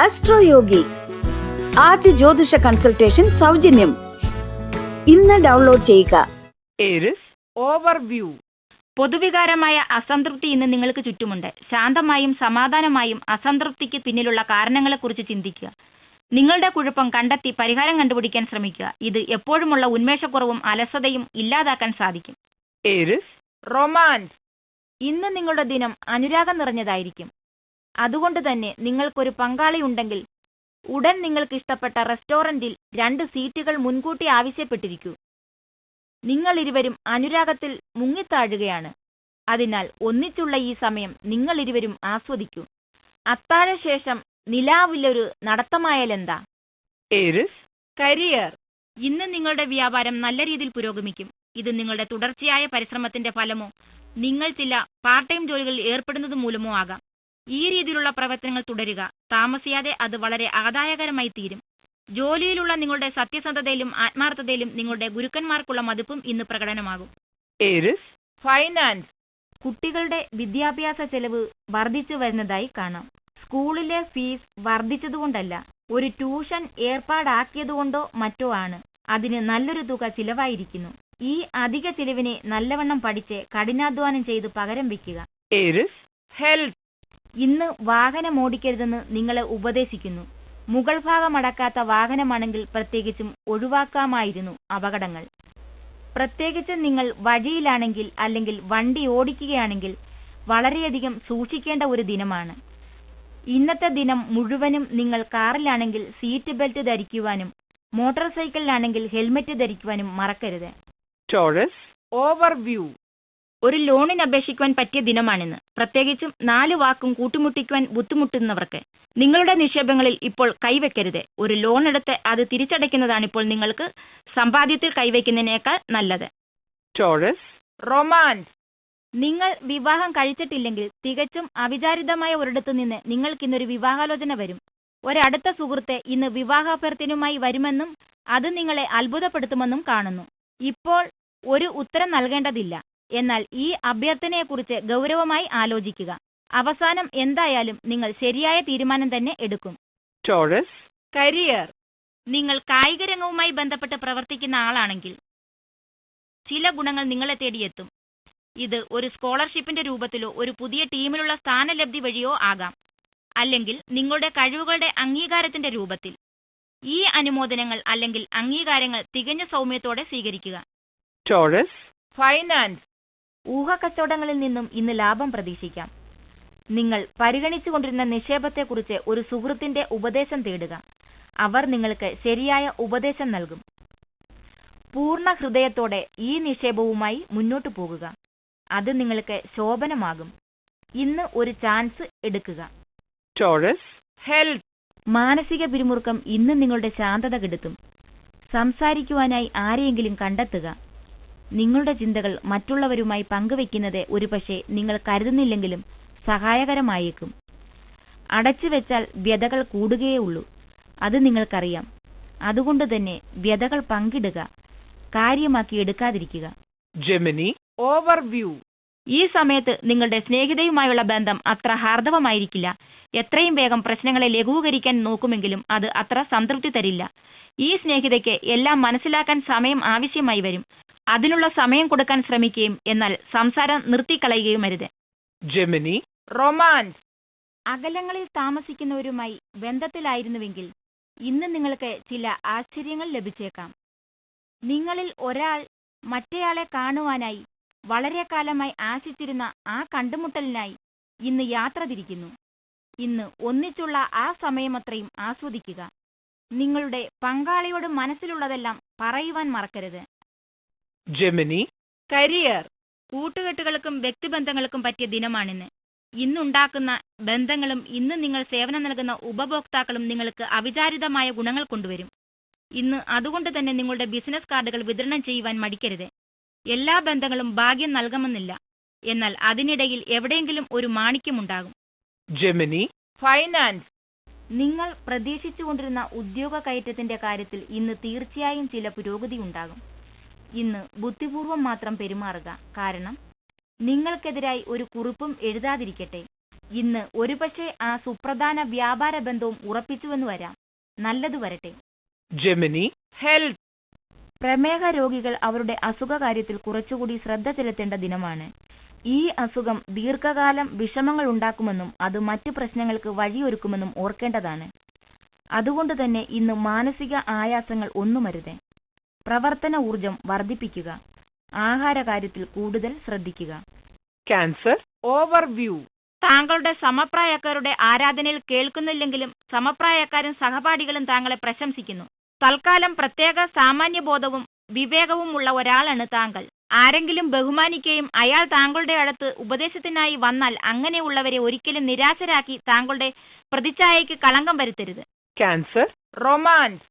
അസ്ട്രോയോഗി ആദ്യ ജ്യോതിഷ കൺസൾട്ടേഷൻ സൗജന്യം. ഇന്ന് ഡൗൺലോഡ് ചെയ്യുക. ഓവർവ്യൂ പൊതുവികാരമായ അസംതൃപ്തി ഇന്ന് നിങ്ങൾക്ക് ചുറ്റുമുണ്ട്. ശാന്തമായും സമാധാനമായും അസംതൃപ്തിക്ക് പിന്നിലുള്ള കാരണങ്ങളെക്കുറിച്ച് ചിന്തിക്കുക. നിങ്ങളുടെ കുഴപ്പം കണ്ടെത്തി പരിഹാരം കണ്ടുപിടിക്കാൻ ശ്രമിക്കുക. ഇത് എപ്പോഴുമുള്ള ഉന്മേഷക്കുറവും അലസതയും ഇല്ലാതാക്കാൻ സാധിക്കും. റൊമാൻസ്. ഇന്ന് നിങ്ങളുടെ ദിനം അനുരാഗം നിറഞ്ഞതായിരിക്കും. അതുകൊണ്ട് തന്നെ നിങ്ങൾക്കൊരു പങ്കാളി ഉണ്ടെങ്കിൽ ഉടൻ നിങ്ങൾക്ക് ഇഷ്ടപ്പെട്ട റെസ്റ്റോറന്റിൽ രണ്ട് സീറ്റുകൾ മുൻകൂട്ടി ആവശ്യപ്പെട്ടിരിക്കൂ. നിങ്ങൾ ഇരുവരും അനുരാഗത്തിൽ മുങ്ങിത്താഴുകയാണ്. അതിനാൽ ഒന്നിച്ചുള്ള ഈ സമയം നിങ്ങൾ ഇരുവരും ആസ്വദിക്കൂ. അത്താഴ ശേഷം നിലാവിലൊരു നടത്തമായാലെന്താ കരിയർ. ഇന്ന് നിങ്ങളുടെ വ്യാപാരം നല്ല രീതിയിൽ പുരോഗമിക്കും. ഇത് നിങ്ങളുടെ തുടർച്ചയായ പരിശ്രമത്തിന്റെ ഫലമോ നിങ്ങൾ ചില പാർട്ട് ടൈം ജോലികളിൽ ഏർപ്പെടുന്നത് മൂലമോ ആകാം. ഈ രീതിയിലുള്ള പ്രവർത്തനങ്ങൾ തുടരുക. താമസിയാതെ അത് വളരെ ആദായകരമായി തീരും ജോലിയിലുള്ള നിങ്ങളുടെ സത്യസന്ധതയിലും ആത്മാർത്ഥതയിലും നിങ്ങളുടെ ഗുരുക്കന്മാർക്കുള്ള മതിപ്പും ഇന്ന് പ്രകടനമാകും. ഫൈനാൻസ് കുട്ടികളുടെ വിദ്യാഭ്യാസ ചെലവ് വർദ്ധിച്ചു വരുന്നതായി കാണാം. സ്കൂളിലെ ഫീസ് വർദ്ധിച്ചതുകൊണ്ടല്ല ഒരു ട്യൂഷൻ ഏർപ്പാടാക്കിയതുകൊണ്ടോ മറ്റോ ആണ്. അതിന് നല്ലൊരു തുക ചിലവായിരിക്കുന്നു. ഈ അധിക ചിലവിനെ നല്ലവണ്ണം പഠിച്ച് കഠിനാധ്വാനം ചെയ്ത് പകരം വെക്കുക ഹെൽത്ത് ഇന്ന് വാഹനം ഓടിക്കരുതെന്ന് നിങ്ങളെ ഉപദേശിക്കുന്നു. മുകൾ ഭാഗം അടക്കാത്ത വാഹനമാണെങ്കിൽ പ്രത്യേകിച്ചും ഒഴിവാക്കാമായിരുന്നു അപകടങ്ങൾ. പ്രത്യേകിച്ച് നിങ്ങൾ വഴിയിലാണെങ്കിൽ അല്ലെങ്കിൽ വണ്ടി ഓടിക്കുകയാണെങ്കിൽ വളരെയധികം സൂക്ഷിക്കേണ്ട ഒരു ദിനമാണ്. ഇന്നത്തെ ദിനം മുഴുവനും നിങ്ങൾ കാറിലാണെങ്കിൽ സീറ്റ് ബെൽറ്റ് ധരിക്കുവാനും മോട്ടോർ സൈക്കിളിലാണെങ്കിൽ ഹെൽമെറ്റ് ധരിക്കുവാനും മറക്കരുത്. Taurus overview. ഒരു ലോണിന് അപേക്ഷിക്കുവാൻ പറ്റിയ ദിനമാണിന്ന്. പ്രത്യേകിച്ചും നാല് വാക്കും കൂട്ടിമുട്ടിക്കുവാൻ ബുദ്ധിമുട്ടുന്നവർക്ക് നിങ്ങളുടെ നിക്ഷേപങ്ങളിൽ ഇപ്പോൾ കൈവെക്കരുത്. ഒരു ലോൺ എടുത്ത് അത് തിരിച്ചടയ്ക്കുന്നതാണ് ഇപ്പോൾ നിങ്ങൾക്ക് സമ്പാദ്യത്തിൽ കൈവയ്ക്കുന്നതിനേക്കാൾ നല്ലത്. ടോറസ്? റൊമാൻസ് നിങ്ങൾ വിവാഹം കഴിച്ചിട്ടില്ലെങ്കിൽ തികച്ചും അവിചാരിതമായ ഒരിടത്തു നിന്ന് നിങ്ങൾക്ക് ഇന്നൊരു വിവാഹാലോചന വരും. ഒരടുത്ത സുഹൃത്തെ ഇന്ന് വിവാഹാഭ്യർത്ഥനയുമായി വരുമെന്നും അത് നിങ്ങളെ അത്ഭുതപ്പെടുത്തുമെന്നും കാണുന്നു. ഇപ്പോൾ ഒരു ഉത്തരം നൽകേണ്ടതില്ല. എന്നാൽ ഈ അഭ്യർത്ഥനയെക്കുറിച്ച് ഗൗരവമായി ആലോചിക്കുക. അവസാനം എന്തായാലും നിങ്ങൾ ശരിയായ തീരുമാനം തന്നെ എടുക്കും. ടോറസ്? കരിയർ. നിങ്ങൾ കായിക രംഗവുമായി ബന്ധപ്പെട്ട് പ്രവർത്തിക്കുന്ന ആളാണെങ്കിൽ ചില ഗുണങ്ങൾ നിങ്ങളെ തേടിയെത്തും. ഇത് ഒരു സ്കോളർഷിപ്പിന്റെ രൂപത്തിലോ ഒരു പുതിയ ടീമിലുള്ള സ്ഥാനലബ്ധി വഴിയോ ആകാം. അല്ലെങ്കിൽ നിങ്ങളുടെ കഴിവുകളുടെ അംഗീകാരത്തിന്റെ രൂപത്തിൽ. ഈ അനുമോദനങ്ങൾ അല്ലെങ്കിൽ അംഗീകാരങ്ങൾ തികഞ്ഞ സൗമ്യത്തോടെ സ്വീകരിക്കുക. ടോറസ്? ഫൈനാൻസ്. ഊഹക്കച്ചവടങ്ങളിൽ നിന്നും ഇന്ന് ലാഭം പ്രതീക്ഷിക്കാം. നിങ്ങൾ പരിഗണിച്ചുകൊണ്ടിരുന്ന നിക്ഷേപത്തെക്കുറിച്ച് ഒരു സുഹൃത്തിന്റെ ഉപദേശം തേടുക. അവർ നിങ്ങൾക്ക് ശരിയായ ഉപദേശം നൽകും. പൂർണ ഹൃദയത്തോടെ ഈ നിക്ഷേപവുമായി മുന്നോട്ടു പോകുക. അത് നിങ്ങൾക്ക് ശോഭനമാകും. ഇന്ന് ഒരു ചാൻസ് എടുക്കുക. മാനസിക പിരിമുറുക്കം ഇന്ന് നിങ്ങളുടെ ശാന്തത കെടുത്തും. സംസാരിക്കുവാനായി ആരെയെങ്കിലും കണ്ടെത്തുക. നിങ്ങളുടെ ചിന്തകൾ മറ്റുള്ളവരുമായി പങ്കുവെക്കുന്നത് ഒരുപക്ഷെ നിങ്ങൾ കരുതുന്നില്ലെങ്കിലും സഹായകരമായേക്കും. അടച്ചുവെച്ചാൽ വ്യതകൾ കൂടുകയേ ഉള്ളൂ അത് നിങ്ങൾക്കറിയാം. അതുകൊണ്ട് തന്നെ വ്യതകൾ പങ്കിടുക കാര്യമാക്കി എടുക്കാതിരിക്കുക. ജെമിനി ഓവർവ്യൂ ഈ സമയത്ത് നിങ്ങളുടെ സ്നേഹിതയുമായുള്ള ബന്ധം അത്ര ഹാർദവമായിരിക്കില്ല. എത്രയും വേഗം പ്രശ്നങ്ങളെ ലഘൂകരിക്കാൻ നോക്കുമെങ്കിലും അത് അത്ര സംതൃപ്തി തരില്ല. ഈ സ്നേഹിതയ്ക്ക് എല്ലാം മനസ്സിലാക്കാൻ സമയം ആവശ്യമായി വരും. അതിനുള്ള സമയം കൊടുക്കാൻ ശ്രമിക്കുകയും എന്നാൽ സംസാരം നിർത്തിക്കളയുകയും അരുത്. ജെമിനി. റൊമാൻസ്. അകലങ്ങളിൽ താമസിക്കുന്നവരുമായി ബന്ധത്തിലായിരുന്നുവെങ്കിൽ ഇന്ന് നിങ്ങൾക്ക് ചില ആശ്ചര്യങ്ങൾ ലഭിച്ചേക്കാം. നിങ്ങളിൽ ഒരാൾ മറ്റേയാളെ കാണുവാനായി വളരെ കാലമായി ആശിച്ചിരുന്ന ആ കണ്ടുമുട്ടലിനായി ഇന്ന് യാത്ര തിരിക്കുന്നു. ഇന്ന് ഒന്നിച്ചുള്ള ആ സമയമത്രയും ആസ്വദിക്കുക. നിങ്ങളുടെ പങ്കാളിയോട് മനസ്സിലുള്ളതെല്ലാം പറയുവാൻ മറക്കരുത്. ജെമിനി കരിയർ കൂട്ടുകെട്ടുകൾക്കും വ്യക്തിബന്ധങ്ങൾക്കും പറ്റിയ ദിനമാണിന്ന്. ഇന്നുണ്ടാക്കുന്ന ബന്ധങ്ങളും ഇന്ന് നിങ്ങൾ സേവനം നൽകുന്ന ഉപഭോക്താക്കളും നിങ്ങൾക്ക് അവിചാരിതമായ ഗുണങ്ങൾ കൊണ്ടുവരും. ഇന്ന് അതുകൊണ്ട് തന്നെ നിങ്ങളുടെ ബിസിനസ് കാർഡുകൾ വിതരണം ചെയ്യുവാൻ മടിക്കരുത്. എല്ലാ ബന്ധങ്ങളും ഭാഗ്യം നൽകണമെന്നില്ല എന്നാൽ അതിനിടയിൽ എവിടെയെങ്കിലും ഒരു മാണിക്യമുണ്ടാകും. ജെമിനി ഫൈനാൻസ് നിങ്ങൾ പ്രതീക്ഷിച്ചുകൊണ്ടിരുന്ന ഉദ്യോഗ കയറ്റത്തിന്റെ കാര്യത്തിൽ ഇന്ന് തീർച്ചയായും ചില പുരോഗതി ഉണ്ടാകും. ഇന്ന് ബുദ്ധിപൂർവം മാത്രം പെരുമാറുക. കാരണം നിങ്ങൾക്കെതിരായി ഒരു കുറിപ്പും എഴുതാതിരിക്കട്ടെ. ഇന്ന് ഒരുപക്ഷെ ആ സുപ്രധാന വ്യാപാര ബന്ധവും ഉറപ്പിച്ചുവെന്ന് വരാം. നല്ലത് വരട്ടെ. ജെമിനി. ഹെൽത്ത്. പ്രമേഹ രോഗികൾ അവരുടെ അസുഖ കാര്യത്തിൽ കുറച്ചുകൂടി ശ്രദ്ധ ചെലുത്തേണ്ട ദിനമാണ്. ഈ അസുഖം ദീർഘകാലം വിഷമങ്ങൾ ഉണ്ടാക്കുമെന്നും അത് മറ്റു പ്രശ്നങ്ങൾക്ക് വഴിയൊരുക്കുമെന്നും ഓർക്കേണ്ടതാണ്. അതുകൊണ്ട് തന്നെ ഇന്ന് മാനസിക ആയാസങ്ങൾ ഒന്നുമരുതേ. പ്രവർത്തന ഊർജം വർദ്ധിപ്പിക്കുക. ആഹാര കാര്യത്തിൽ കൂടുതൽ ശ്രദ്ധിക്കുക. ക്യാൻസർ ഓവർവ്യൂ താങ്കളുടെ സമപ്രായക്കാരുടെ ആരാധനയിൽ കേൾക്കുന്നില്ലെങ്കിലും സമപ്രായക്കാരും സഹപാഠികളും താങ്കളെ പ്രശംസിക്കുന്നു. തൽക്കാലം പ്രത്യേക സാമാന്യബോധവും വിവേകവും ഉള്ള ഒരാളാണ് താങ്കൾ. ആരെങ്കിലും ബഹുമാനിക്കുകയും അയാൾ താങ്കളുടെ അടുത്ത് ഉപദേശത്തിനായി വന്നാൽ അങ്ങനെയുള്ളവരെ ഒരിക്കലും നിരാശരാക്കി താങ്കളുടെ പ്രതിച്ഛായയ്ക്ക് കളങ്കം വരുത്തരുത്. ക്യാൻസർ റൊമാൻസ്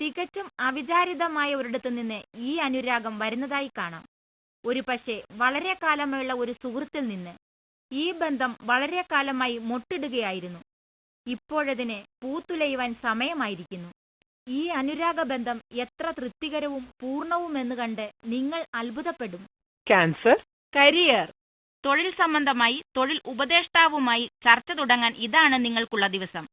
തികച്ചും അവിചാരിതമായ ഒരിടത്തു നിന്ന് ഈ അനുരാഗം വരുന്നതായി കാണാം. ഒരു പക്ഷേ വളരെ കാലമുള്ള ഒരു സുഹൃത്തിൽ നിന്ന് ഈ ബന്ധം വളരെ കാലമായി മൊട്ടിടുകയായിരുന്നു. ഇപ്പോഴതിന് പൂത്തുലയുവാൻ സമയമായിരിക്കുന്നു. ഈ അനുരാഗ ബന്ധം എത്ര തൃപ്തികരവും പൂർണവുമെന്ന് കണ്ട് നിങ്ങൾ അത്ഭുതപ്പെടും. ക്യാൻസർ? കരിയർ. തൊഴിൽ സംബന്ധമായി തൊഴിൽ ഉപദേഷ്ടാവുമായി ചർച്ച തുടങ്ങാൻ ഇതാണ് നിങ്ങൾക്കുള്ള ദിവസം.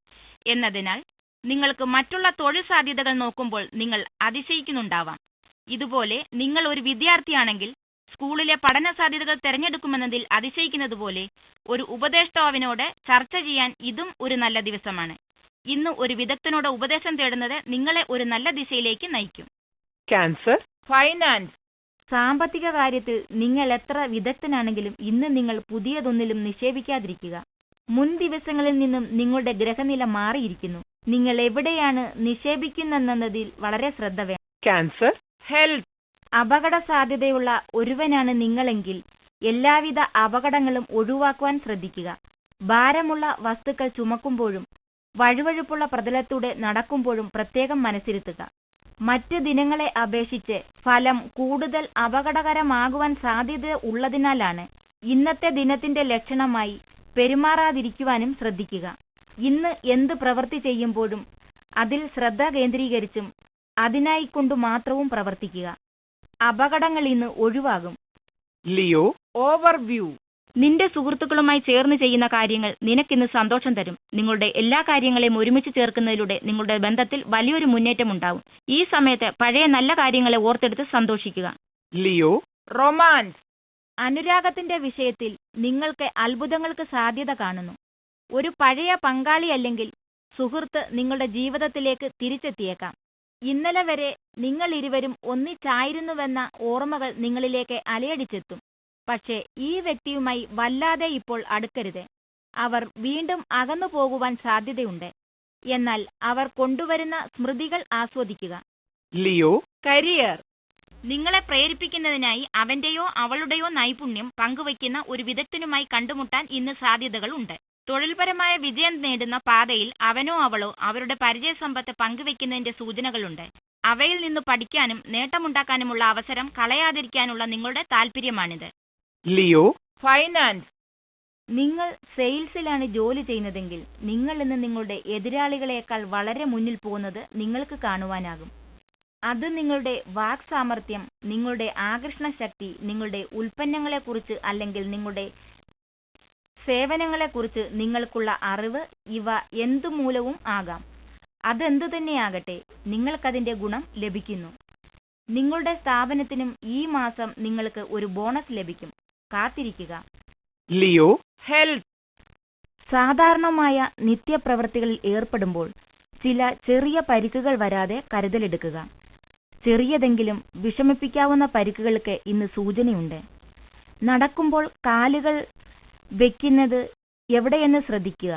എന്നതിനാൽ നിങ്ങൾക്ക് മറ്റുള്ള തൊഴിൽ സാധ്യതകൾ നോക്കുമ്പോൾ നിങ്ങൾ അതിശയിക്കുന്നുണ്ടാവാം. ഇതുപോലെ നിങ്ങൾ ഒരു വിദ്യാർത്ഥിയാണെങ്കിൽ സ്കൂളിലെ പഠന സാധ്യതകൾ തിരഞ്ഞെടുക്കുമെന്നതിൽ അതിശയിക്കുന്നതുപോലെ ഒരു ഉപദേഷ്ടാവിനോട് ചർച്ച ചെയ്യാൻ ഇതും ഒരു നല്ല ദിവസമാണ്. ഇന്ന് ഒരു വിദഗ്ധനോട് ഉപദേശം തേടുന്നത് നിങ്ങളെ ഒരു നല്ല ദിശയിലേക്ക് നയിക്കും. ക്യാൻസർ? ഫൈനാൻസ്. സാമ്പത്തിക കാര്യത്തിൽ നിങ്ങൾ എത്ര വിദഗ്ധനാണെങ്കിലും ഇന്ന് നിങ്ങൾ പുതിയതൊന്നിലും നിക്ഷേപിക്കാതിരിക്കുക. മുൻ ദിവസങ്ങളിൽ നിന്നും നിങ്ങളുടെ ഗ്രഹനില മാറിയിരിക്കുന്നു. നിങ്ങൾ എവിടെയാണ് നിക്ഷേപിക്കുന്നെന്നതിൽ വളരെ ശ്രദ്ധ വേണം ക്യാൻസർ ഹെൽത്ത് അപകട സാധ്യതയുള്ള ഒരുവനാണ് നിങ്ങളെങ്കിൽ എല്ലാവിധ അപകടങ്ങളും ഒഴിവാക്കുവാൻ ശ്രദ്ധിക്കുക. ഭാരമുള്ള വസ്തുക്കൾ ചുമക്കുമ്പോഴും വഴുവഴുപ്പുള്ള പ്രതലത്തൂടെ നടക്കുമ്പോഴും പ്രത്യേകം മനസ്സിരുത്തുക. മറ്റ് ദിനങ്ങളെ അപേക്ഷിച്ച് ഫലം കൂടുതൽ അപകടകരമാകുവാൻ സാധ്യത ഉള്ളതിനാലാണ് ഇന്നത്തെ ദിനത്തിന്റെ ലക്ഷണമായി പെരുമാറാതിരിക്കുവാനും ശ്രദ്ധിക്കുക. ഇന്ന് എന്ത് പ്രവൃത്തി ചെയ്യുമ്പോഴും അതിൽ ശ്രദ്ധ കേന്ദ്രീകരിച്ചും അതിനായി കൊണ്ടു മാത്രവും പ്രവർത്തിക്കുക. അപകടങ്ങൾ ഇന്ന് ഒഴിവാകും. ലിയോ ഓവർവ്യൂ നിന്റെ സുഹൃത്തുക്കളുമായി ചേർന്ന് ചെയ്യുന്ന കാര്യങ്ങൾ നിനക്കിന്ന് സന്തോഷം തരും. നിങ്ങളുടെ എല്ലാ കാര്യങ്ങളെയും ഒരുമിച്ച് ചേർക്കുന്നതിലൂടെ നിങ്ങളുടെ ബന്ധത്തിൽ വലിയൊരു മുന്നേറ്റം ഉണ്ടാവും. ഈ സമയത്ത് പഴയ നല്ല കാര്യങ്ങളെ ഓർത്തെടുത്ത് സന്തോഷിക്കുക. Leo romance. അനുരാഗത്തിന്റെ വിഷയത്തിൽ നിങ്ങൾക്ക് അത്ഭുതങ്ങൾക്ക് സാധ്യത കാണുന്നു. ഒരു പഴയ പങ്കാളി അല്ലെങ്കിൽ സുഹൃത്ത് നിങ്ങളുടെ ജീവിതത്തിലേക്ക് തിരിച്ചെത്തിയേക്കാം. ഇന്നലെ വരെ നിങ്ങൾ ഇരുവരും ഒന്നിച്ചായിരുന്നുവെന്ന ഓർമ്മകൾ നിങ്ങളിലേക്ക് അലയടിച്ചെത്തും. പക്ഷേ ഈ വ്യക്തിയുമായി വല്ലാതെ ഇപ്പോൾ അടുക്കരുത്. അവർ വീണ്ടും അകന്നു പോകുവാൻ സാധ്യതയുണ്ട്. എന്നാൽ അവർ കൊണ്ടുവരുന്ന സ്മൃതികൾ ആസ്വദിക്കുക. ലിയോ? കരിയർ. നിങ്ങളെ പ്രേരിപ്പിക്കുന്നതിനായി അവന്റെയോ അവളുടെയോ നൈപുണ്യം പങ്കുവയ്ക്കുന്ന ഒരു വിദഗ്ധനുമായി കണ്ടുമുട്ടാൻ ഇന്ന് സാധ്യതകൾ ഉണ്ട് തൊഴിൽപരമായ വിജയം നേടുന്ന പാതയിൽ അവനോ അവളോ അവരുടെ പരിചയസമ്പത്ത് പങ്കുവെക്കുന്നതിന്റെ സൂചനകളുണ്ട്. അവയിൽ നിന്ന് പഠിക്കാനും നേട്ടമുണ്ടാക്കാനുമുള്ള അവസരം കളയാതിരിക്കാനുള്ള നിങ്ങളുടെ താല്പര്യമാണിത് ലിയോ? ഫൈനാൻസ്. നിങ്ങൾ സെയിൽസിലാണ് ജോലി ചെയ്യുന്നതെങ്കിൽ നിങ്ങൾ ഇന്ന് നിങ്ങളുടെ എതിരാളികളെക്കാൾ വളരെ മുന്നിൽ പോകുന്നത് നിങ്ങൾക്ക് കാണുവാനാകും. അത് നിങ്ങളുടെ വാക് സാമർഥ്യം നിങ്ങളുടെ ആകർഷണ ശക്തി നിങ്ങളുടെ ഉൽപ്പന്നങ്ങളെക്കുറിച്ച് അല്ലെങ്കിൽ നിങ്ങളുടെ സേവനങ്ങളെക്കുറിച്ച് നിങ്ങൾക്കുള്ള അറിവ് ഇവ എന്തു മൂലവും ആകാം. അതെന്തു തന്നെയാകട്ടെ നിങ്ങൾക്കതിന്റെ ഗുണം ലഭിക്കുന്നു. നിങ്ങളുടെ സ്ഥാപനത്തിനും ഈ മാസം നിങ്ങൾക്ക് ഒരു ബോണസ് ലഭിക്കും. കാത്തിരിക്കുക. ലിയോ? ഹെൽത്ത്. സാധാരണമായ നിത്യപ്രവൃത്തികളിൽ ഏർപ്പെടുമ്പോൾ ചില ചെറിയ പരിക്കുകൾ വരാതെ കരുതലെടുക്കുക. ചെറിയതെങ്കിലും വിഷമിപ്പിക്കാവുന്ന പരിക്കുകൾക്ക് ഇന്ന് സൂചനയുണ്ട്. നടക്കുമ്പോൾ കാലുകൾ വെക്കുന്നത് എവിടെയെന്ന് ശ്രദ്ധിക്കുക.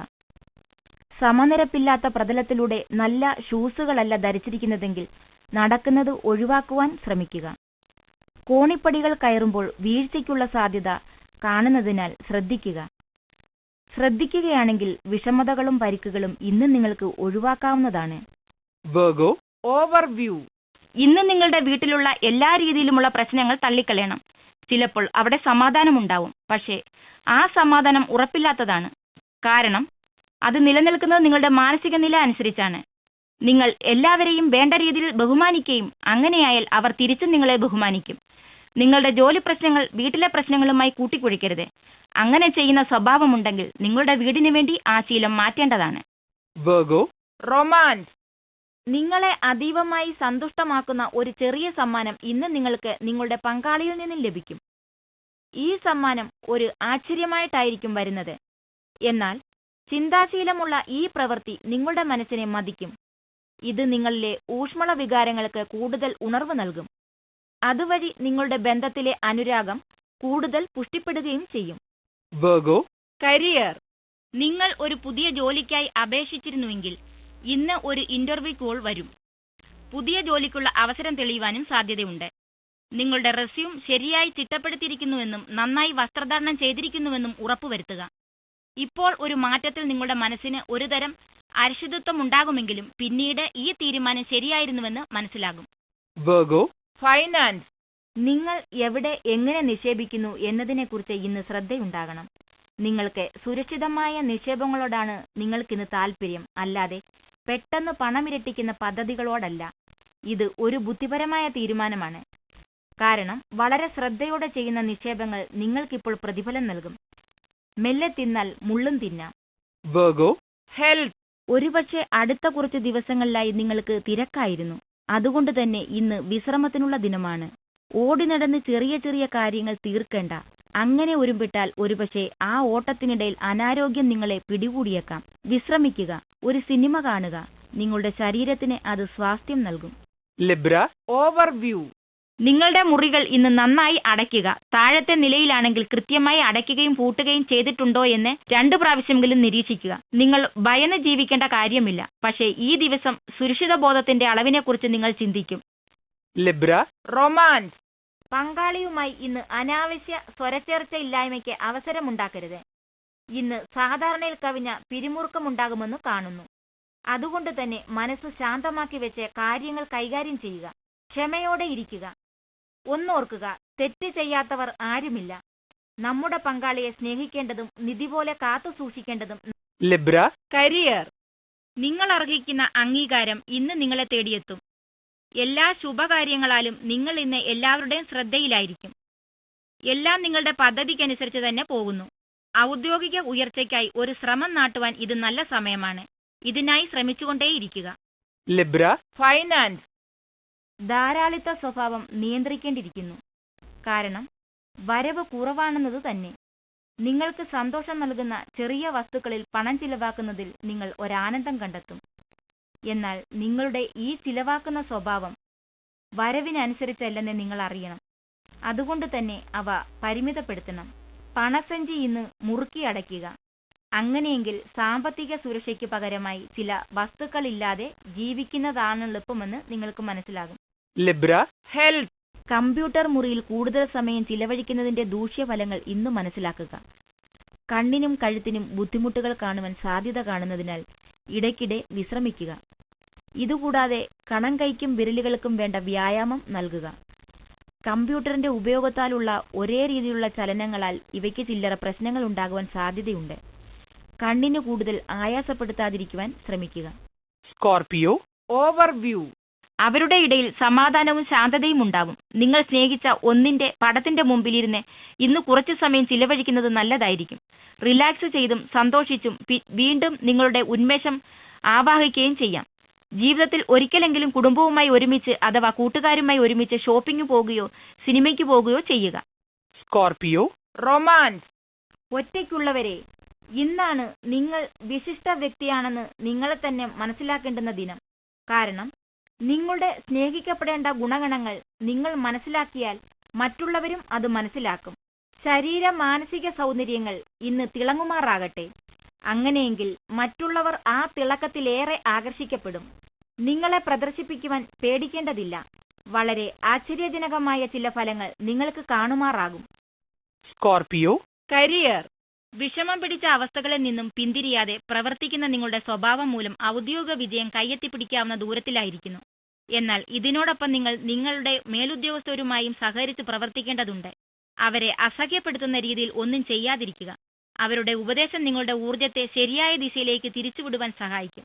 സമനിരപ്പില്ലാത്ത പ്രതലത്തിലൂടെ നല്ല ഷൂസുകളല്ല ധരിച്ചിരിക്കുന്നതെങ്കിൽ നടക്കുന്നത് ഒഴിവാക്കുവാൻ ശ്രമിക്കുക. കോണിപ്പടികൾ കയറുമ്പോൾ വീഴ്ചയ്ക്കുള്ള സാധ്യത കാണുന്നതിനാൽ ശ്രദ്ധിക്കുക. ശ്രദ്ധിക്കുകയാണെങ്കിൽ വിഷമതകളും പരിക്കുകളും ഇന്ന് നിങ്ങൾക്ക് ഒഴിവാക്കാവുന്നതാണ്. ഓവർവ്യൂ ഇന്ന് നിങ്ങളുടെ വീട്ടിലുള്ള എല്ലാ രീതിയിലുമുള്ള പ്രശ്നങ്ങൾ തള്ളിക്കളയണം. ചിലപ്പോൾ അവിടെ സമാധാനമുണ്ടാവും. പക്ഷേ ആ സമാധാനം ഉറപ്പില്ലാത്തതാണ്. കാരണം അത് നിലനിൽക്കുന്നത് നിങ്ങളുടെ മാനസിക നില അനുസരിച്ചാണ്. നിങ്ങൾ എല്ലാവരെയും വേണ്ട രീതിയിൽ ബഹുമാനിക്കുകയും അങ്ങനെയായാൽ അവർ തിരിച്ചും നിങ്ങളെ ബഹുമാനിക്കും. നിങ്ങളുടെ ജോലി പ്രശ്നങ്ങൾ വീട്ടിലെ പ്രശ്നങ്ങളുമായി കൂട്ടിക്കുഴിക്കരുത് അങ്ങനെ ചെയ്യുന്ന സ്വഭാവമുണ്ടെങ്കിൽ നിങ്ങളുടെ വീടിനു വേണ്ടി ആ ശീലം മാറ്റേണ്ടതാണ്. Virgo, romance. നിങ്ങളെ അതീവമായി സന്തുഷ്ടമാക്കുന്ന ഒരു ചെറിയ സമ്മാനം ഇന്ന് നിങ്ങൾക്ക് നിങ്ങളുടെ പങ്കാളിയിൽ നിന്നും ലഭിക്കും. ഈ സമ്മാനം ഒരു ആശ്ചര്യമായിട്ടായിരിക്കും വരുന്നത്. എന്നാൽ ചിന്താശീലമുള്ള ഈ പ്രവൃത്തി നിങ്ങളുടെ മനസ്സിനെ മതിക്കും. ഇത് നിങ്ങളിലെ ഊഷ്മള വികാരങ്ങൾക്ക് കൂടുതൽ ഉണർവ് നൽകും. അതുവഴി നിങ്ങളുടെ ബന്ധത്തിലെ അനുരാഗം കൂടുതൽ പുഷ്ടിപ്പെടുകയും ചെയ്യും. കരിയർ നിങ്ങൾ ഒരു പുതിയ ജോലിക്കായി അപേക്ഷിച്ചിരുന്നുവെങ്കിൽ ഇന്ന് ഒരു ഇന്റർവ്യൂ കോൾ വരും. പുതിയ ജോലിക്കുള്ള അവസരം തെളിയുവാനും സാധ്യതയുണ്ട്. നിങ്ങളുടെ റെസ്യൂം ശരിയായി ചിട്ടപ്പെടുത്തിയിരിക്കുന്നുവെന്നും നന്നായി വസ്ത്രധാരണം ചെയ്തിരിക്കുന്നുവെന്നും ഉറപ്പുവരുത്തുക. ഇപ്പോൾ ഒരു മാറ്റത്തിൽ നിങ്ങളുടെ മനസ്സിന് ഒരുതരം അരക്ഷിതത്വം ഉണ്ടാകുമെങ്കിലും പിന്നീട് ഈ തീരുമാനം ശരിയായിരുന്നുവെന്ന് മനസ്സിലാകും. Virgo, ഫൈനാൻസ് നിങ്ങൾ എവിടെ എങ്ങനെ നിക്ഷേപിക്കുന്നു എന്നതിനെക്കുറിച്ച് ഇന്ന് ശ്രദ്ധയുണ്ടാകണം. നിങ്ങൾക്ക് സുരക്ഷിതമായ നിക്ഷേപങ്ങളോടാണ് നിങ്ങൾക്കിന്ന് താല്പര്യം അല്ലാതെ പെട്ടെന്ന് പണമിരട്ടിക്കുന്ന പദ്ധതികളോടല്ല. ഇത് ഒരു ബുദ്ധിപരമായ തീരുമാനമാണ്. കാരണം വളരെ ശ്രദ്ധയോടെ ചെയ്യുന്ന നിക്ഷേപങ്ങൾ നിങ്ങൾക്കിപ്പോൾ പ്രതിഫലം നൽകും. മെല്ലെ തിന്നാൽ മുള്ളും തിന്നാം. ഹെൽത്ത് ഒരുപക്ഷെ അടുത്ത കുറച്ച് ദിവസങ്ങളിലായി നിങ്ങൾക്ക് തിരക്കായിരുന്നു. അതുകൊണ്ട് തന്നെ ഇന്ന് വിശ്രമത്തിനുള്ള ദിനമാണ്. ഓടി നടന്ന് ചെറിയ ചെറിയ കാര്യങ്ങൾ തീർക്കേണ്ട. അങ്ങനെ ഒരുമ്പിട്ടാൽ ഒരുപക്ഷെ ആ ഓട്ടത്തിനിടയിൽ അനാരോഗ്യം നിങ്ങളെ പിടികൂടിയേക്കാം. വിശ്രമിക്കുക. ഒരു സിനിമ കാണുക. നിങ്ങളുടെ ശരീരത്തിന് അത് സ്വാസ്ഥ്യം നൽകും. ലിബ്ര ഓവർവ്യൂ നിങ്ങളുടെ മുറികൾ ഇന്ന് നന്നായി അടയ്ക്കുക. താഴത്തെ നിലയിലാണെങ്കിൽ കൃത്യമായി അടയ്ക്കുകയും പൂട്ടുകയും ചെയ്തിട്ടുണ്ടോ എന്ന് രണ്ടു പ്രാവശ്യമെങ്കിലും നിരീക്ഷിക്കുക. നിങ്ങൾ ഭയന്ന് ജീവിക്കേണ്ട കാര്യമില്ല. പക്ഷേ ഈ ദിവസം സുരക്ഷിത ബോധത്തിന്റെ അളവിനെക്കുറിച്ച് നിങ്ങൾ ചിന്തിക്കും. ലിബ്ര റൊമാൻസ് പങ്കാളിയുമായി ഇന്ന് അനാവശ്യ സ്വരച്ചേർച്ച ഇല്ലായ്മയ്ക്ക് അവസരമുണ്ടാക്കരുത്. ഇന്ന് സാധാരണയിൽ കവിഞ്ഞ പിരിമുറുക്കമുണ്ടാകുമെന്ന് കാണുന്നു. അതുകൊണ്ട് തന്നെ മനസ്സ് ശാന്തമാക്കി വെച്ച് കാര്യങ്ങൾ കൈകാര്യം ചെയ്യുക ക്ഷമയോടെ ഇരിക്കുക. ഒന്നോർക്കുക തെറ്റ് ചെയ്യാത്തവർ ആരുമില്ല. നമ്മുടെ പങ്കാളിയെ സ്നേഹിക്കേണ്ടതും നിധി പോലെ കാത്തു സൂക്ഷിക്കേണ്ടതും ലിബ്ര? കരിയർ. നിങ്ങൾ അർഹിക്കുന്ന അംഗീകാരം ഇന്ന് നിങ്ങളെ തേടിയെത്തും. എല്ലാ ശുഭകാര്യങ്ങളാലും നിങ്ങൾ ഇന്ന് എല്ലാവരുടെയും ശ്രദ്ധയിലായിരിക്കും. എല്ലാം നിങ്ങളുടെ പദ്ധതിക്കനുസരിച്ച് തന്നെ പോകുന്നു. ഔദ്യോഗിക ഉയർച്ചയ്ക്കായി ഒരു ശ്രമം നാട്ടുവാൻ ഇത് നല്ല സമയമാണ്. ഇതിനായി ശ്രമിച്ചുകൊണ്ടേയിരിക്കുക. ലിബ്ര. ഫൈനാൻസ്. ധാരാളിത്ത സ്വഭാവം നിയന്ത്രിക്കേണ്ടിയിരിക്കുന്നു. കാരണം വരവ് കുറവാണെന്നത് തന്നെ. നിങ്ങൾക്ക് സന്തോഷം നൽകുന്ന ചെറിയ വസ്തുക്കളിൽ പണം ചിലവാക്കുന്നതിൽ നിങ്ങൾ ഒരാനന്ദം കണ്ടെത്തും. എന്നാൽ നിങ്ങളുടെ ഈ ചിലവാക്കുന്ന സ്വഭാവം വരവിനനുസരിച്ചല്ലെന്ന് നിങ്ങൾ അറിയണം അതുകൊണ്ട് തന്നെ അവ പരിമിതപ്പെടുത്തണം. പണസഞ്ചി ഇന്ന് മുറുക്കി അടയ്ക്കുക. അങ്ങനെയെങ്കിൽ സാമ്പത്തിക സുരക്ഷയ്ക്ക് പകരമായി ചില വസ്തുക്കളില്ലാതെ ജീവിക്കുന്നതാണ് എളുപ്പമെന്ന് നിങ്ങൾക്ക് മനസ്സിലാകും. Libra health. കമ്പ്യൂട്ടർ മുറിയിൽ കൂടുതൽ സമയം ചിലവഴിക്കുന്നതിന്റെ ദൂഷ്യഫലങ്ങൾ ഇന്ന് മനസ്സിലാക്കുക. കണ്ണിനും കഴുത്തിനും ബുദ്ധിമുട്ടുകൾ കാണുവാൻ സാധ്യത കാണുന്നതിനാൽ ഇടയ്ക്കിടെ വിശ്രമിക്കുക. ഇതുകൂടാതെ കണം കൈക്കും വിരലുകൾക്കും വേണ്ട വ്യായാമം നൽകുക. കമ്പ്യൂട്ടറിന്റെ ഉപയോഗത്താലുള്ള ഒരേ രീതിയിലുള്ള ചലനങ്ങളാൽ ഇവയ്ക്ക് ചില്ലറ പ്രശ്നങ്ങൾ ഉണ്ടാകുവാൻ സാധ്യതയുണ്ട്. കണ്ണിന് കൂടുതൽ ആയാസപ്പെടുത്താതിരിക്കുവാൻ ശ്രമിക്കുക. Scorpio overview. അവരുടെ ഇടയിൽ സമാധാനവും ശാന്തതയും ഉണ്ടാകും. നിങ്ങൾ സ്നേഹിച്ച ഒന്നിന്റെ പടത്തിന്റെ മുമ്പിലിരുന്ന് ഇന്ന് കുറച്ചു സമയം ചിലവഴിക്കുന്നത് നല്ലതായിരിക്കും. റിലാക്സ് ചെയ്തും സന്തോഷിച്ചും വീണ്ടും നിങ്ങളുടെ ഉന്മേഷം ആവാഹിക്കുകയും ചെയ്യാം. ജീവിതത്തിൽ ഒരിക്കലെങ്കിലും കുടുംബവുമായി ഒരുമിച്ച് അഥവാ കൂട്ടുകാരുമായി ഒരുമിച്ച് ഷോപ്പിംഗ് പോകുകയോ സിനിമയ്ക്ക് പോകുകയോ ചെയ്യുക. സ്കോർപിയോ റൊമാൻസ് ഒറ്റയ്ക്കുള്ളവരെ ഇന്നാണ് നിങ്ങൾ വിശിഷ്ട വ്യക്തിയാണെന്ന് നിങ്ങളെ തന്നെ മനസ്സിലാക്കേണ്ടുന്ന ദിനം. കാരണം നിങ്ങളുടെ സ്നേഹിക്കപ്പെടേണ്ട ഗുണഗണങ്ങൾ നിങ്ങൾ മനസ്സിലാക്കിയാൽ മറ്റുള്ളവരും അത് മനസ്സിലാക്കും. ശരീര മാനസിക സൗന്ദര്യങ്ങൾ ഇന്ന് തിളങ്ങുമാറാകട്ടെ. അങ്ങനെയെങ്കിൽ മറ്റുള്ളവർ ആ തിളക്കത്തിലേറെ ആകർഷിക്കപ്പെടും. നിങ്ങളെ പ്രദർശിപ്പിക്കുവാൻ പേടിക്കേണ്ടതില്ല. വളരെ ആശ്ചര്യജനകമായ ചില ഫലങ്ങൾ നിങ്ങൾക്ക് കാണുമാറാകും. സ്കോർപിയോ. കരിയർ. വിഷമം പിടിച്ച അവസ്ഥകളിൽ നിന്നും പിന്തിരിയാതെ പ്രവർത്തിക്കുന്ന നിങ്ങളുടെ സ്വഭാവം മൂലം ഔദ്യോഗിക വിജയം കയ്യെത്തിപ്പിടിക്കാവുന്ന ദൂരത്തിലായിരിക്കുന്നു. എന്നാൽ ഇതിനോടൊപ്പം നിങ്ങൾ നിങ്ങളുടെ മേലുദ്യോഗസ്ഥരുമായും സഹകരിച്ച് പ്രവർത്തിക്കേണ്ടതുണ്ട്. അവരെ അസഹ്യപ്പെടുത്തുന്ന രീതിയിൽ ഒന്നും ചെയ്യാതിരിക്കുക. അവരുടെ ഉപദേശം നിങ്ങളുടെ ഊർജത്തെ ശരിയായ ദിശയിലേക്ക് തിരിച്ചുവിടുവാൻ സഹായിക്കും.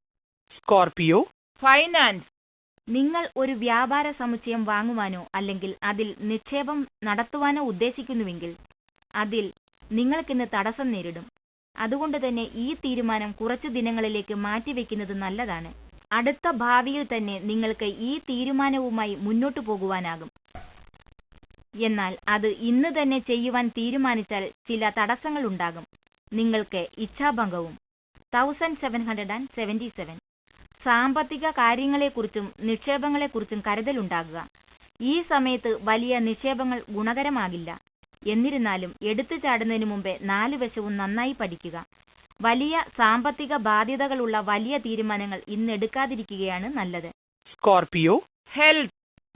സ്കോർപിയോ. ഫൈനാൻസ്. നിങ്ങൾ ഒരു വ്യാപാര സമുച്ചയം വാങ്ങുവാനോ അല്ലെങ്കിൽ അതിൽ നിക്ഷേപം നടത്തുവാനോ ഉദ്ദേശിക്കുന്നുവെങ്കിൽ അതിൽ നിങ്ങൾക്കിന്ന് തടസ്സം നേരിടും. അതുകൊണ്ട് തന്നെ ഈ തീരുമാനം കുറച്ചു ദിനങ്ങളിലേക്ക് മാറ്റിവെക്കുന്നത് നല്ലതാണ്. അടുത്ത ഭാവിയിൽ തന്നെ നിങ്ങൾക്ക് ഈ തീരുമാനവുമായി മുന്നോട്ടു പോകുവാനാകും. എന്നാൽ അത് ഇന്ന് തന്നെ ചെയ്യുവാൻ തീരുമാനിച്ചാൽ ചില തടസ്സങ്ങൾ ഉണ്ടാകും. നിങ്ങൾക്ക് ഇച്ഛാഭംഗവും. Thousand seven hundred and seventy seven സാമ്പത്തിക കാര്യങ്ങളെക്കുറിച്ചും നിക്ഷേപങ്ങളെക്കുറിച്ചും കരുതലുണ്ടാകുക. ഈ സമയത്ത് വലിയ നിക്ഷേപങ്ങൾ ഗുണകരമാകില്ല. എന്നിരുന്നാലും എടുത്തു ചാടുന്നതിന് മുമ്പേ നാല് വശവും നന്നായി പഠിക്കുക. വലിയ സാമ്പത്തിക ബാധ്യതകളുള്ള വലിയ തീരുമാനങ്ങൾ ഇന്ന് എടുക്കാതിരിക്കുകയാണ് നല്ലത്. സ്കോർപിയോ? ഹെൽത്ത്.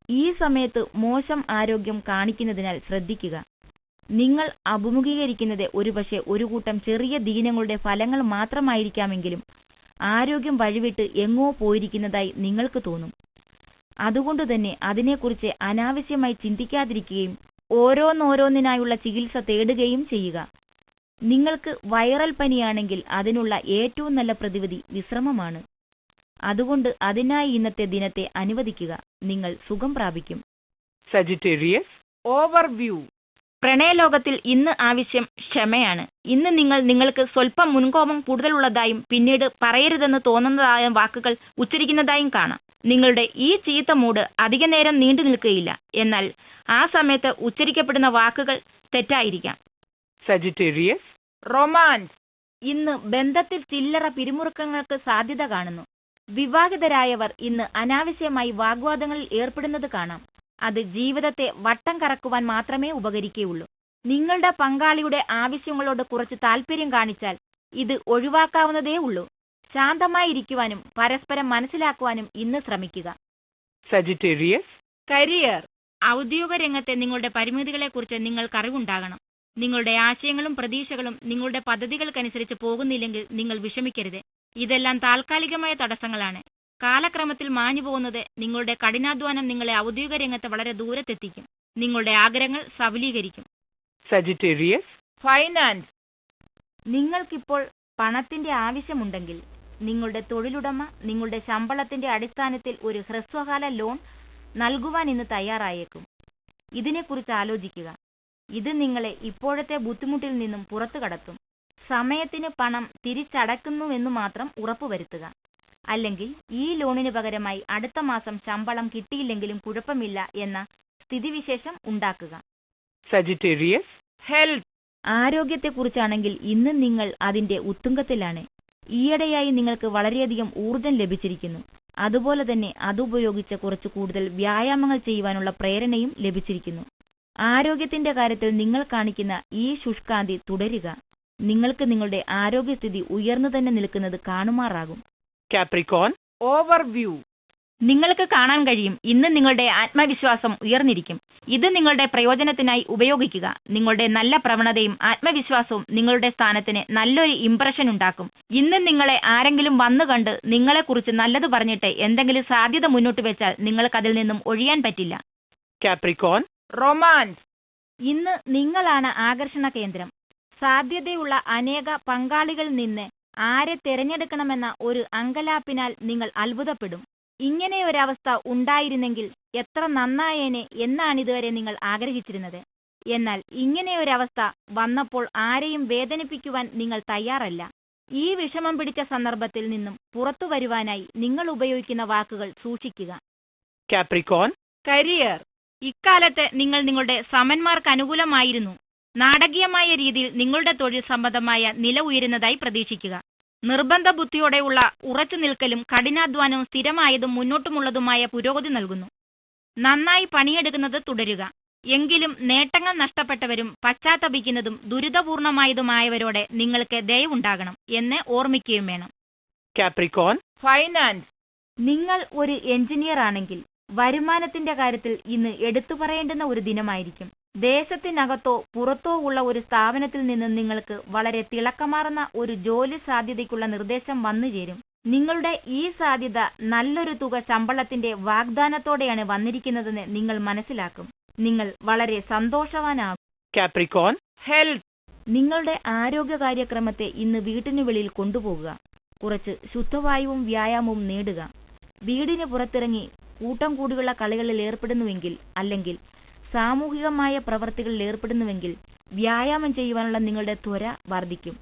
ഈ സമയത്ത് മോശം ആരോഗ്യം കാണിക്കുന്നതിനാൽ ശ്രദ്ധിക്കുക. നിങ്ങൾ അഭിമുഖീകരിക്കുന്നത് ഒരുപക്ഷെ ഒരു കൂട്ടം ചെറിയ ദീനങ്ങളുടെ ഫലങ്ങൾ മാത്രമായിരിക്കാമെങ്കിലും ആരോഗ്യം വഴിവിട്ട് എങ്ങോ പോയിരിക്കുന്നതായി നിങ്ങൾക്ക് തോന്നും. അതുകൊണ്ട് തന്നെ അതിനെക്കുറിച്ച് അനാവശ്യമായി ചിന്തിക്കാതിരിക്കുകയും ഓരോന്നോരോന്നിനായുള്ള ചികിത്സ തേടുകയും ചെയ്യുക. നിങ്ങൾക്ക് വൈറൽ പനിയാണെങ്കിൽ അതിനുള്ള ഏറ്റവും നല്ല പ്രതിവിധി വിശ്രമമാണ്. അതുകൊണ്ട് അതിനായി ഇന്നത്തെ ദിനത്തെ അനുവദിക്കുക. നിങ്ങൾ സുഖം പ്രാപിക്കും. സജിറ്റേറിയസ് overview, പ്രണയലോകത്തിൽ ഇന്ന് ആവശ്യം ക്ഷമയാണ്. ഇന്ന് നിങ്ങൾ നിങ്ങൾക്ക് സ്വല്പം മുൻകോപം കൂടുതലുള്ളതായും പിന്നീട് പറയരുതെന്ന് തോന്നുന്നതായ വാക്കുകൾ ഉച്ചരിക്കുന്നതായും കാണാം. നിങ്ങളുടെ ഈ ചീത്ത മൂട് അധിക നേരം നീണ്ടു നിൽക്കുകയില്ല. എന്നാൽ ആ സമയത്ത് ഉച്ചരിക്കപ്പെടുന്ന വാക്കുകൾ തെറ്റായിരിക്കാം. സജിറ്റേറിയസ് റൊമാൻസ് ഇന്ന് ബന്ധത്തിൽ ചില്ലറ പിരിമുറുക്കങ്ങൾക്ക് സാധ്യത കാണുന്നു. വിവാഹിതരായവർ ഇന്ന് അനാവശ്യമായി വാഗ്വാദങ്ങളിൽ ഏർപ്പെടുന്നത് കാണാം. അത് ജീവിതത്തെ വട്ടം കറക്കുവാൻ മാത്രമേ ഉപകരിക്കുകയുള്ളൂ. നിങ്ങളുടെ പങ്കാളിയുടെ ആവശ്യങ്ങളോട് കുറച്ച് താല്പര്യം കാണിച്ചാൽ ഇത് ഒഴിവാക്കാവുന്നതേ ഉള്ളൂ. ശാന്തമായിരിക്കുവാനും പരസ്പരം മനസ്സിലാക്കുവാനും ഇന്ന് ശ്രമിക്കുക. സജിറ്റേറിയസ് കരിയർ ഔദ്യോഗിക രംഗത്തെ നിങ്ങളുടെ പരിമിതികളെക്കുറിച്ച് നിങ്ങൾക്ക് അറിവുണ്ടാകണം. നിങ്ങളുടെ ആശയങ്ങളും പ്രതീക്ഷകളും നിങ്ങളുടെ പദ്ധതികൾക്കനുസരിച്ച് പോകുന്നില്ലെങ്കിൽ നിങ്ങൾ വിഷമിക്കരുത്. ഇതെല്ലാം താൽക്കാലികമായ തടസ്സങ്ങളാണ്. കാലക്രമത്തിൽ മാഞ്ഞു പോകുന്നത് നിങ്ങളുടെ കഠിനാധ്വാനം നിങ്ങളെ ഔദ്യോഗിക രംഗത്ത് വളരെ ദൂരത്തെത്തിക്കും. നിങ്ങളുടെ ആഗ്രഹങ്ങൾ സബലീകരിക്കും. സജിറ്റേറിയസ് ഫൈനാൻസ് നിങ്ങൾക്കിപ്പോൾ പണത്തിന്റെ ആവശ്യമുണ്ടെങ്കിൽ നിങ്ങളുടെ തൊഴിലുടമ നിങ്ങളുടെ ശമ്പളത്തിന്റെ അടിസ്ഥാനത്തിൽ ഒരു ഹ്രസ്വകാല ലോൺ നൽകുവാൻ ഇന്ന് തയ്യാറായേക്കും. ഇതിനെക്കുറിച്ച് ആലോചിക്കുക. ഇത് നിങ്ങളെ ഇപ്പോഴത്തെ ബുദ്ധിമുട്ടിൽ നിന്നും പുറത്തു കടത്തും സമയത്തിന് പണം തിരിച്ചടക്കുന്നുവെന്ന് മാത്രം ഉറപ്പുവരുത്തുക. അല്ലെങ്കിൽ ഈ ലോണിന് പകരമായി അടുത്ത മാസം ശമ്പളം കിട്ടിയില്ലെങ്കിലും കുഴപ്പമില്ല എന്ന സ്ഥിതിവിശേഷം ഉണ്ടാക്കുക. സജിറ്റേറിയസ് ഹെൽത്ത് ആരോഗ്യത്തെക്കുറിച്ചാണെങ്കിൽ ഇന്ന് നിങ്ങൾ അതിന്റെ ഉത്തുംഗത്തിലാണ്. ഈയിടെയായി നിങ്ങൾക്ക് വളരെയധികം ഊർജം ലഭിച്ചിരിക്കുന്നു. അതുപോലെ തന്നെ അതുപയോഗിച്ച് കുറച്ച് കൂടുതൽ വ്യായാമങ്ങൾ ചെയ്യുവാനുള്ള പ്രേരണയും ലഭിച്ചിരിക്കുന്നു. ആരോഗ്യത്തിന്റെ കാര്യത്തിൽ നിങ്ങൾ കാണിക്കുന്ന ഈ ശുഷ്കാന്തി തുടരുക. നിങ്ങൾക്ക് നിങ്ങളുടെ ആരോഗ്യസ്ഥിതി ഉയർന്നു തന്നെ നിൽക്കുന്നത് കാണുമാറാകും. Capricorn, overview, നിങ്ങൾക്ക് കാണാൻ കഴിയും ഇന്ന് നിങ്ങളുടെ ആത്മവിശ്വാസം ഉയർന്നിരിക്കും. ഇത് നിങ്ങളുടെ പ്രയോജനത്തിനായി ഉപയോഗിക്കുക. നിങ്ങളുടെ നല്ല പ്രവണതയും ആത്മവിശ്വാസവും നിങ്ങളുടെ സ്ഥാനത്തിന് നല്ലൊരു ഇംപ്രഷൻ ഉണ്ടാക്കും. ഇന്ന് നിങ്ങളെ ആരെങ്കിലും വന്നു കണ്ട് നിങ്ങളെക്കുറിച്ച് നല്ലത് പറഞ്ഞിട്ട് എന്തെങ്കിലും സാധ്യത മുന്നോട്ട് വെച്ചാൽ നിങ്ങൾക്ക് അതിൽ നിന്നും ഒഴിയാൻ പറ്റില്ല. കാപ്രിക്കോൺ റൊമാൻസ് ഇന്ന് നിങ്ങളാണ് ആകർഷണ കേന്ദ്രം. സാധ്യതയുള്ള അനേക പങ്കാളികളിൽ നിന്ന് ആരെ തിരഞ്ഞെടുക്കണമെന്ന ഒരു അങ്കലാപ്പിനാൽ നിങ്ങൾ അത്ഭുതപ്പെടും. ഇങ്ങനെയൊരവസ്ഥ ഉണ്ടായിരുന്നെങ്കിൽ എത്ര നന്നായേനെ എന്നാണിതുവരെ നിങ്ങൾ ആഗ്രഹിച്ചിരുന്നത്. എന്നാൽ ഇങ്ങനെയൊരവസ്ഥ വന്നപ്പോൾ ആരെയും വേദനിപ്പിക്കുവാൻ നിങ്ങൾ തയ്യാറല്ല. ഈ വിഷമം പിടിച്ച സന്ദർഭത്തിൽ നിന്നും പുറത്തു വരുവാനായി നിങ്ങൾ ഉപയോഗിക്കുന്ന വാക്കുകൾ സൂക്ഷിക്കുക. കാപ്രിക്കോൺ കരിയർ ഇക്കാലത്ത് നിങ്ങൾ നിങ്ങളുടെ സമന്മാർക്ക് അനുകൂലമായിരുന്നു. നാടകീയമായ രീതിയിൽ നിങ്ങളുടെ തൊഴിൽ സംബന്ധമായ നില ഉയരുന്നതായി പ്രതീക്ഷിക്കുക. നിർബന്ധ ബുദ്ധിയോടെയുള്ള ഉറച്ചു നിൽക്കലും കഠിനാധ്വാനവും സ്ഥിരമായതും മുന്നോട്ടുമുള്ളതുമായ പുരോഗതി നൽകുന്നു. നന്നായി പണിയെടുക്കുന്നത് തുടരുക. എങ്കിലും നേട്ടങ്ങൾ നഷ്ടപ്പെട്ടവരും പശ്ചാത്തപിക്കുന്നതും ദുരിതപൂർണമായതുമായവരോടെ നിങ്ങൾക്ക് ദയവുണ്ടാകണം എന്ന് ഓർമ്മിക്കുകയും വേണം. കാപ്രിക്കോൺ ഫൈനാൻസ് നിങ്ങൾ ഒരു എഞ്ചിനീയർ ആണെങ്കിൽ വരുമാനത്തിന്റെ കാര്യത്തിൽ ഇന്ന് എടുത്തു പറയേണ്ടുന്ന ഒരു ദിനമായിരിക്കും. ദേശത്തിനകത്തോ പുറത്തോ ഉള്ള ഒരു സ്ഥാപനത്തിൽ നിന്ന് നിങ്ങൾക്ക് വളരെ തിളക്കമാർന്ന ഒരു ജോലി സാധ്യതയ്ക്കുള്ള നിർദ്ദേശം വന്നു ചേരും. നിങ്ങളുടെ ഈ സാധ്യത നല്ലൊരു തുക ശമ്പളത്തിന്റെ വാഗ്ദാനത്തോടെയാണ് വന്നിരിക്കുന്നതെന്ന് നിങ്ങൾ മനസ്സിലാക്കും. നിങ്ങൾ വളരെ സന്തോഷവാനാകും. ഹെൽത്ത് നിങ്ങളുടെ ആരോഗ്യ കാര്യക്രമത്തെ ഇന്ന് വീട്ടിനു വെളിയിൽ കൊണ്ടുപോകുക കുറച്ച് ശുദ്ധവായുവും വ്യായാമവും നേടുക. വീടിന് പുറത്തിറങ്ങി കൂട്ടം കൂടിയുള്ള കളികളിൽ ഏർപ്പെടുന്നുവെങ്കിൽ അല്ലെങ്കിൽ സാമൂഹികമായ പ്രവർത്തികളിൽ ഏർപ്പെടുന്നുവെങ്കിൽ വ്യായാമം ചെയ്യുവാനുള്ള നിങ്ങളുടെ ത്വര വർദ്ധിക്കും.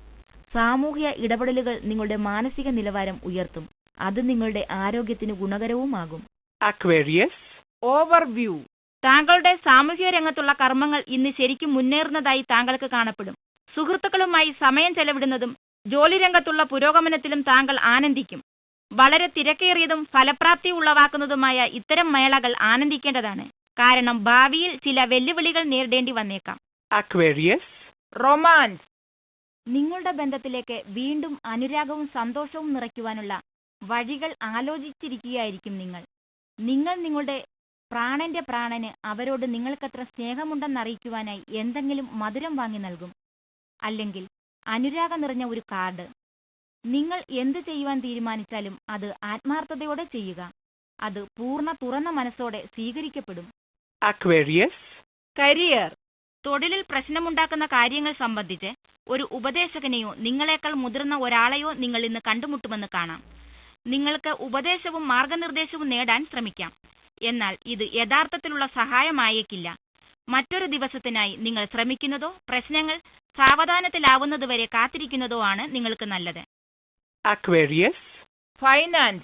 സാമൂഹിക ഇടപെടലുകൾ നിങ്ങളുടെ മാനസിക നിലവാരം ഉയർത്തും. അത് നിങ്ങളുടെ ആരോഗ്യത്തിന് ഗുണകരവുമാകും. അക്വേറിയസ് ഓവർവ്യൂ താങ്കളുടെ സാമൂഹിക രംഗത്തുള്ള കർമ്മങ്ങൾ ഇന്ന് ശരിക്കും മുന്നേറുന്നതായി താങ്കൾക്ക് കാണപ്പെടും. സുഹൃത്തുക്കളുമായി സമയം ചെലവിടുന്നതും ജോലി രംഗത്തുള്ള പുരോഗമനത്തിലും താങ്കൾ ആനന്ദിക്കും. വളരെ തിരക്കേറിയതും ഫലപ്രാപ്തി ഉളവാക്കുന്നതുമായ ഇത്തരം മേളകൾ ആനന്ദിക്കേണ്ടതാണ്. കാരണം ഭാവിയിൽ ചില വെല്ലുവിളികൾ നേരിടേണ്ടി വന്നേക്കാം. അക്വേറിയസ് റൊമാൻസ് നിങ്ങളുടെ ബന്ധത്തിലേക്ക് വീണ്ടും അനുരാഗവും സന്തോഷവും നിറയ്ക്കുവാനുള്ള വഴികൾ ആലോചിച്ചിരിക്കുകയായിരിക്കും നിങ്ങൾ. നിങ്ങൾ നിങ്ങളുടെ പ്രാണന്റെ പ്രാണന് അവരോട് നിങ്ങൾക്കത്ര സ്നേഹമുണ്ടെന്ന് അറിയിക്കുവാനായി എന്തെങ്കിലും മധുരം വാങ്ങി നൽകും. അല്ലെങ്കിൽ അനുരാഗം നിറഞ്ഞ ഒരു കാർഡ്. നിങ്ങൾ എന്ത് ചെയ്യുവാൻ തീരുമാനിച്ചാലും അത് ആത്മാർത്ഥതയോടെ ചെയ്യുക. അത് പൂർണ തുറന്ന മനസ്സോടെ സ്വീകരിക്കപ്പെടും. Aquarius. കരിയർ തൊഴിലിൽ പ്രശ്നമുണ്ടാക്കുന്ന കാര്യങ്ങൾ സംബന്ധിച്ച് ഒരു ഉപദേശകനെയോ നിങ്ങളെക്കാൾ മുതിർന്ന ഒരാളെയോ നിങ്ങൾ ഇന്ന് കണ്ടുമുട്ടുമെന്ന് കാണാം നിങ്ങൾക്ക് ഉപദേശവും മാർഗനിർദ്ദേശവും നേടാൻ ശ്രമിക്കാം എന്നാൽ ഇത് യഥാർത്ഥത്തിലുള്ള സഹായമായേക്കില്ല മറ്റൊരു ദിവസത്തിനായി നിങ്ങൾ ശ്രമിക്കുന്നതോ പ്രശ്നങ്ങൾ സാവധാനത്തിലാവുന്നതുവരെ കാത്തിരിക്കുന്നതോ ആണ് നിങ്ങൾക്ക് നല്ലത് Aquarius. Finance.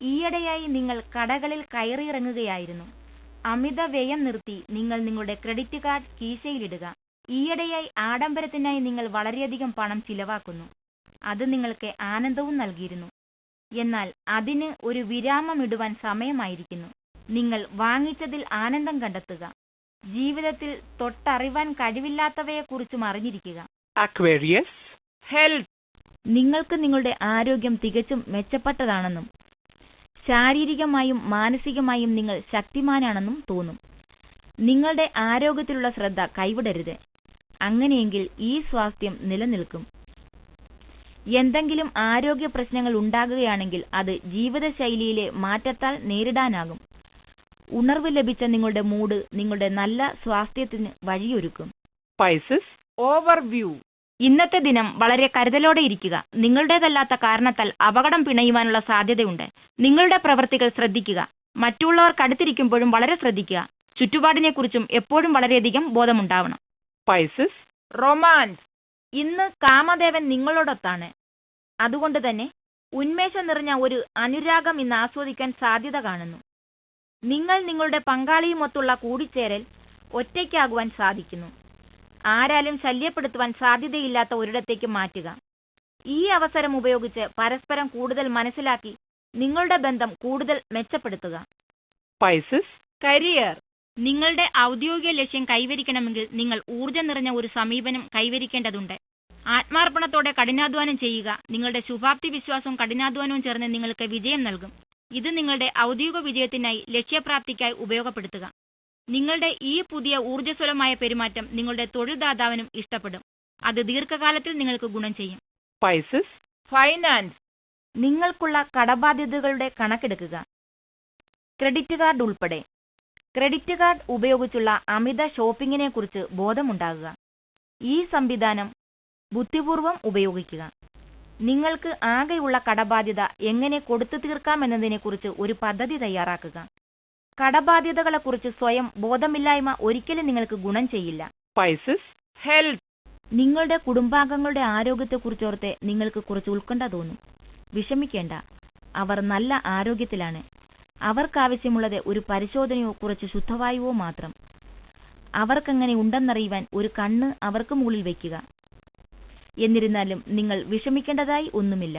ഈയിടെയായി നിങ്ങൾ കടകളിൽ കയറിയിറങ്ങുകയായിരുന്നു അമിത വ്യയം നിർത്തി നിങ്ങൾ നിങ്ങളുടെ ക്രെഡിറ്റ് കാർഡ് കീശയിലിടുക. ഈയിടെയായി ആഡംബരത്തിനായി നിങ്ങൾ വളരെയധികം പണം ചിലവാക്കുന്നു. അത് നിങ്ങൾക്ക് ആനന്ദവും നൽകിയിരുന്നു. എന്നാൽ അതിന് ഒരു വിരാമമിടുവാൻ സമയമായിരിക്കുന്നു. നിങ്ങൾ വാങ്ങിച്ചതിൽ ആനന്ദം കണ്ടെത്തുക. ജീവിതത്തിൽ തൊട്ടറിവാൻ കഴിവില്ലാത്തവയെക്കുറിച്ചും അറിഞ്ഞിരിക്കുക അക്വേറിയസ് ഹെൽത്ത് നിങ്ങൾക്ക് നിങ്ങളുടെ ആരോഗ്യം തികച്ചും മെച്ചപ്പെട്ടതാണെന്നും ശാരീരികമായും മാനസികമായും നിങ്ങൾ ശക്തിമാനാണെന്നും തോന്നും. നിങ്ങളുടെ ആരോഗ്യത്തിലുള്ള ശ്രദ്ധ കൈവിടരുത്. അങ്ങനെയെങ്കിൽ ഈ സ്വാസ്ഥ്യം നിലനിൽക്കും. എന്തെങ്കിലും ആരോഗ്യ പ്രശ്നങ്ങൾ ഉണ്ടാകുകയാണെങ്കിൽ അത് ജീവിതശൈലിയിലെ മാറ്റത്താൽ നേരിടാനാകും. ഉണർവ് ലഭിച്ച നിങ്ങളുടെ മൂഡ് നിങ്ങളുടെ നല്ല സ്വാസ്ഥ്യത്തിന് വഴിയൊരുക്കും. Pisces. ഇന്നത്തെ ദിനം വളരെ കരുതലോടെ ഇരിക്കുക. നിങ്ങളുടേതല്ലാത്ത കാരണത്താൽ അപകടം പിണയുവാനുള്ള സാധ്യതയുണ്ട്. നിങ്ങളുടെ പ്രവൃത്തികൾ ശ്രദ്ധിക്കുക. മറ്റുള്ളവർ കടുത്തിരിക്കുമ്പോഴും വളരെ ശ്രദ്ധിക്കുക. ചുറ്റുപാടിനെക്കുറിച്ചും എപ്പോഴും വളരെയധികം ബോധമുണ്ടാവണം. പൈസസ്? റൊമാൻസ്. ഇന്ന് കാമദേവൻ നിങ്ങളോടൊത്താണ്. അതുകൊണ്ട് തന്നെ ഉന്മേഷം നിറഞ്ഞ ഒരു അനുരാഗം ഇന്ന് ആസ്വദിക്കാൻ സാധ്യത കാണുന്നു. നിങ്ങൾ നിങ്ങളുടെ പങ്കാളിയുമൊത്തുള്ള കൂടിച്ചേരൽ ഒറ്റയ്ക്കാകുവാൻ സാധിക്കുന്നു. ആരാലും ശല്യപ്പെടുത്തുവാൻ സാധ്യതയില്ലാത്ത ഒരിടത്തേക്ക് മാറ്റുക. ഈ അവസരം ഉപയോഗിച്ച് പരസ്പരം കൂടുതൽ മനസ്സിലാക്കി നിങ്ങളുടെ ബന്ധം കൂടുതൽ മെച്ചപ്പെടുത്തുക. കരിയർ നിങ്ങളുടെ ഔദ്യോഗിക ലക്ഷ്യം കൈവരിക്കണമെങ്കിൽ നിങ്ങൾ ഊർജം നിറഞ്ഞ ഒരു സമീപനം കൈവരിക്കേണ്ടതുണ്ട്. ആത്മാർപ്പണത്തോടെ കഠിനാധ്വാനം ചെയ്യുക നിങ്ങളുടെ ശുഭാപ്തി വിശ്വാസവും കഠിനാധ്വാനവും ചേർന്ന് നിങ്ങൾക്ക് വിജയം നൽകും. ഇത് നിങ്ങളുടെ ഔദ്യോഗിക വിജയത്തിനായി ലക്ഷ്യപ്രാപ്തിക്കായി ഉപയോഗപ്പെടുത്തുക. നിങ്ങളുടെ ഈ പുതിയ ഊർജസ്വലമായ പെരുമാറ്റം നിങ്ങളുടെ തൊഴിൽദാതാവിനും ഇഷ്ടപ്പെടും. അത് ദീർഘകാലത്തിൽ നിങ്ങൾക്ക് ഗുണം ചെയ്യും. Finance Finance. നിങ്ങൾക്കുള്ള കടബാധ്യതകളുടെ കണക്കെടുക്കുക. ക്രെഡിറ്റ് കാർഡ് ഉൾപ്പെടെ. ക്രെഡിറ്റ് കാർഡ് ഉപയോഗിച്ചുള്ള അമിത ഷോപ്പിങ്ങിനെ കുറിച്ച് ബോധമുണ്ടാകുക. ഈ സംവിധാനം ബുദ്ധിപൂർവം ഉപയോഗിക്കുക. നിങ്ങൾക്ക് ആകെയുള്ള കടബാധ്യത എങ്ങനെ കൊടുത്തു തീർക്കാമെന്നതിനെക്കുറിച്ച് ഒരു പദ്ധതി തയ്യാറാക്കുക. കടബാധ്യതകളെക്കുറിച്ച് സ്വയം ബോധമില്ലായ്മ ഒരിക്കലും നിങ്ങൾക്ക് ഗുണം ചെയ്യില്ല. ഹെൽത്ത് നിങ്ങളുടെ കുടുംബാംഗങ്ങളുടെ ആരോഗ്യത്തെക്കുറിച്ചോർത്ത് നിങ്ങൾക്ക് കുറച്ച് ഉത്കണ്ഠ തോന്നും. വിഷമിക്കേണ്ട. അവർ നല്ല ആരോഗ്യത്തിലാണ്. അവർക്കാവശ്യമുള്ളത് ഒരു പരിശോധനയോ കുറച്ച് ശുദ്ധവായുവോ മാത്രം. അവർക്കങ്ങനെ ഉണ്ടെന്നറിയുവാൻ ഒരു കണ്ണ് അവർക്ക് മുകളിൽ വയ്ക്കുക. എന്നിരുന്നാലും നിങ്ങൾ വിഷമിക്കേണ്ടതായി ഒന്നുമില്ല.